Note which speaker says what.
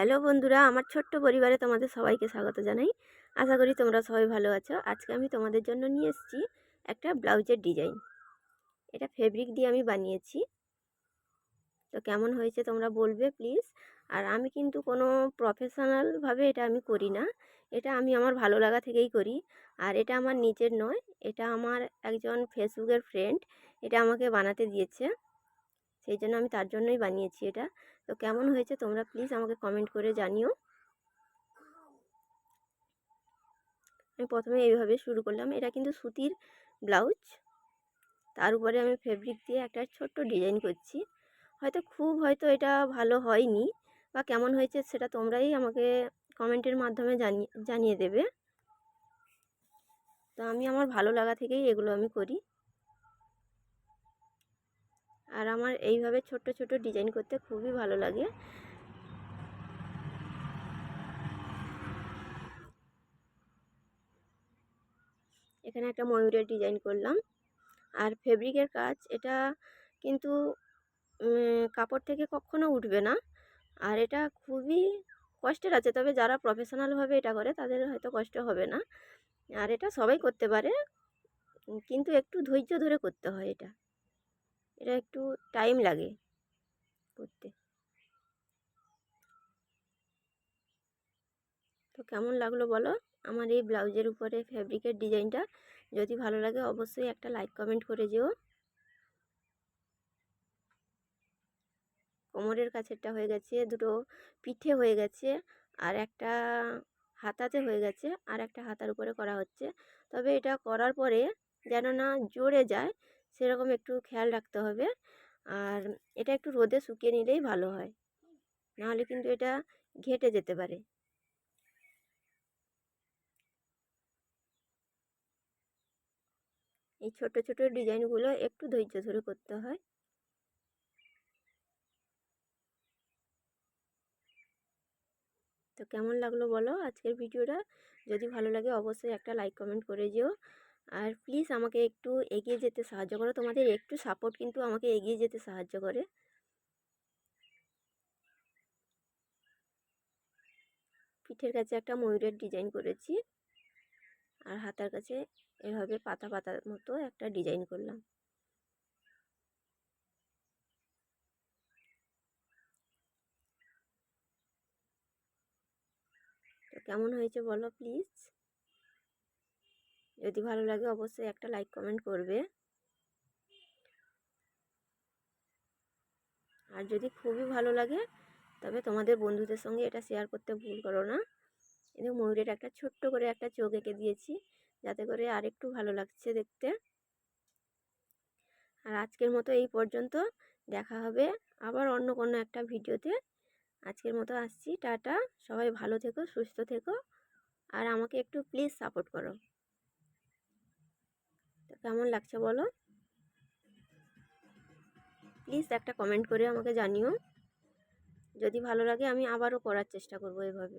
Speaker 1: Hello বন্ধুরা, আমার ছোট্ট পরিবারে তোমাদের সবাইকে স্বাগত জানাই। আশা করি তোমরা সবাই ভালো আছো। আজকে আমি তোমাদের জন্য নিয়ে এসেছি একটা ব্লাউজের ডিজাইন। এটা ফেব্রিক দিয়ে আমি বানিয়েছি। তো কেমন হয়েছে তোমরা বলবে প্লিজ। আর আমি কিন্তু কোনো প্রফেশনালভাবে এটা আমি করি না। এটা আমি আমার ভালো লাগা থেকেই করি। আর এটা আমার নিজের নয়, এটা আমার একজন ফেসবুকের ফ্রেন্ড এটা আমাকে বানাতে দিয়েছে। সেই জন্য আমি তার জন্যই বানিয়েছি এটা। তো কেমন হয়েছে তোমরা প্লিজ আমাকে কমেন্ট করে জানিও। আমি প্রথমে এইভাবে শুরু করলাম। এটা কিন্তু সুতির ব্লাউজ। তার উপরে আমি ফেব্রিক দিয়ে একটা ছোট্ট ডিজাইন করছি। হয়তো খুব হয়তো এটা ভালো হয়নি বা কেমন হয়েছে সেটা তোমরাই আমাকে কমেন্টের মাধ্যমে জানিয়ে জানিয়ে দেবে। তো আমি আমার ভালো লাগা থেকেই এগুলো আমি করি। আর আমার এইভাবে ছোট ছোট ডিজাইন করতে খুবই ভালো লাগে। এখানে একটা ময়ূরের ডিজাইন করলাম। আর ফেব্রিকের কাজ, এটা কিন্তু কাপড় থেকে কখনো উঠবে না। আর এটা খুবই কষ্টের আছে, তবে যারা প্রফেশনালভাবে এটা করে, তাদের হয়তো কষ্ট হবে না। আর এটা সবাই করতে পারে, কিন্তু একটু ধৈর্য ধরে করতে হয় এটা। এটা একটু টাইম লাগে করতে। তো কেমন লাগল বলো? আমার এই ব্লাউজের উপরে ফ্যাব্রিকের ডিজাইনটা যদি ভালো লাগে অবশ্যই একটা লাইক কমেন্ট করে যেও। কোমরের কাছেরটা হয়ে গেছে, দুটো পিঠে হয়ে গেছে, আর একটা হাতাতে হয়ে গেছে, আর একটা হাতার উপরে করা হচ্ছে। তবে এটা করার পরে যেন না জোরে যায় সেরকম একটু খেয়াল রাখতে হবে। আর এটা একটু রোদে শুকিয়ে নিলেই ভালো হয়। নাহলে কিন্তু এটা ঘেটে যেতে পারে। এই ছোট ছোট ডিজাইনগুলো একটু ধৈর্য ধরে করতে হয়। তো কেমন লাগল বলো আজকের ভিডিওটা? যদি ভালো লাগে অবশ্যই একটা লাইক, কমেন্ট করে যেও। আর প্লিজ আমাকে একটু এগিয়ে যেতে সাহায্য করো। তোমাদের একটু সাপোর্ট কিন্তু আমাকে এগিয়ে যেতে সাহায্য করে। পিঠের কাছে একটা ময়ূরের ডিজাইন করেছি আর হাতার কাছে এভাবে পাতা পাতার মতো একটা ডিজাইন করলাম। তো কেমন হয়েছে বলো প্লিজ যদি ভালো লাগে অবশ্যই একটা লাইক, কমেন্ট করবে। আর যদি খুবই ভালো লাগে, তবে তোমাদের বন্ধুদের সঙ্গে এটা শেয়ার করতে ভুল করো না। এদের ময়ূরের একটা ছোট্ট করে একটা চোখ এঁকে দিয়েছি, যাতে করে আরেকটু ভালো লাগছে দেখতে। আর আজকের মতো এই পর্যন্ত, দেখা হবে আবার অন্য কোনো একটা ভিডিওতে। আজকের মতো আসছি, টাটা। সবাই ভালো থেকো, সুস্থ থেকো। আর আমাকে একটু প্লিজ সাপোর্ট করো। তো কেমন লাগছে বলো? প্লিজ একটা কমেন্ট করে আমাকে জানিও। যদি ভালো লাগে আমি আবারও করার চেষ্টা করব এভাবে।